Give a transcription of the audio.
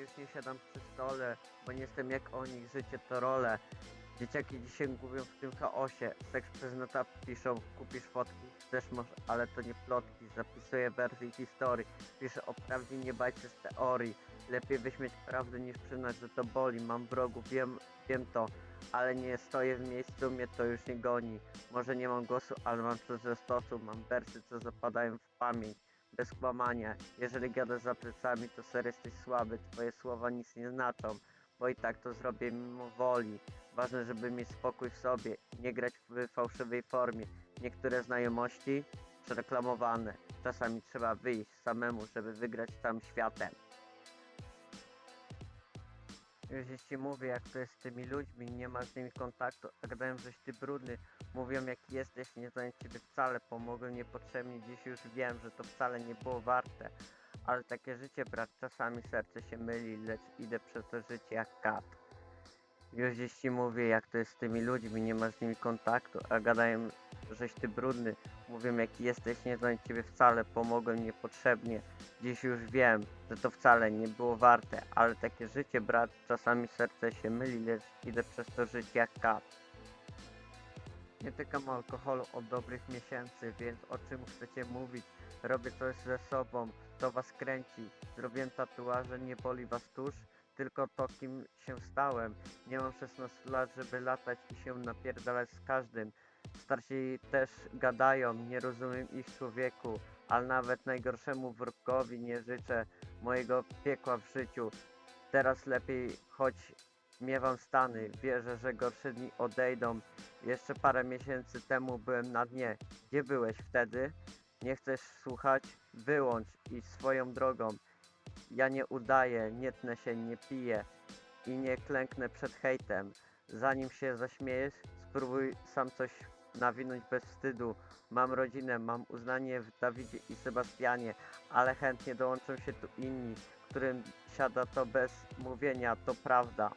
już nie siadam przy stole, bo nie jestem jak oni, życie to role. Dzieciaki dzisiaj gubią w tym chaosie, seks przez nota piszą, kupisz fotki, też może, ale to nie plotki, zapisuję wersji historii, piszę o prawdzie, nie bajcie z teorii. Lepiej wyśmieć prawdę niż przyznać, że to boli, mam wrogów, wiem, wiem to, ale nie stoję w miejscu, mnie to już nie goni. Może nie mam głosu, ale mam coś ze stosu, mam wersy, co zapadają w pamięć bez kłamania. Jeżeli gadasz za plecami, to ser jesteś słaby, twoje słowa nic nie znaczą, bo i tak to zrobię mimo woli. Ważne, żeby mieć spokój w sobie, nie grać w fałszywej formie. Niektóre znajomości przereklamowane. Czasami trzeba wyjść samemu, żeby wygrać całym światem. Już jeśli mówię, jak to jest z tymi ludźmi, nie masz z nimi kontaktu, a gadają, żeś ty brudny, mówią jak jesteś, nie znają ciebie wcale, pomogą niepotrzebnie, dziś już wiem, że to wcale nie było warte. Ale takie życie, brat, czasami serce się myli, lecz idę przez to życie jak kat. Już jeśli mówię, jak to jest z tymi ludźmi, nie masz z nimi kontaktu, a gadają, żeś ty brudny, mówią jaki jesteś, nie znają ciebie wcale, pomogłem niepotrzebnie. Dziś już wiem, że to wcale nie było warte, ale takie życie, brat, czasami serce się myli, lecz idę przez to życie jak kat. Nie tykam alkoholu od dobrych miesięcy, więc o czym chcecie mówić? Robię coś ze sobą, to was kręci. Zrobiłem tatuaże, nie boli was tuż, tylko to kim się stałem. Nie mam 16 lat, żeby latać i się napierdalać z każdym. Starsi też gadają, nie rozumiem ich człowieku, ale nawet najgorszemu wróbkowi nie życzę mojego piekła w życiu. Teraz lepiej choć miewam stany, wierzę, że gorsze dni odejdą. Jeszcze parę miesięcy temu byłem na dnie. Gdzie byłeś wtedy? Nie chcesz słuchać? Wyłącz i swoją drogą. Ja nie udaję, nie tnę się, nie piję i nie klęknę przed hejtem. Zanim się zaśmiejesz, spróbuj sam coś nawinąć bez wstydu. Mam rodzinę, mam uznanie w Dawidzie i Sebastianie, ale chętnie dołączą się tu inni, którym siada to bez mówienia, to prawda.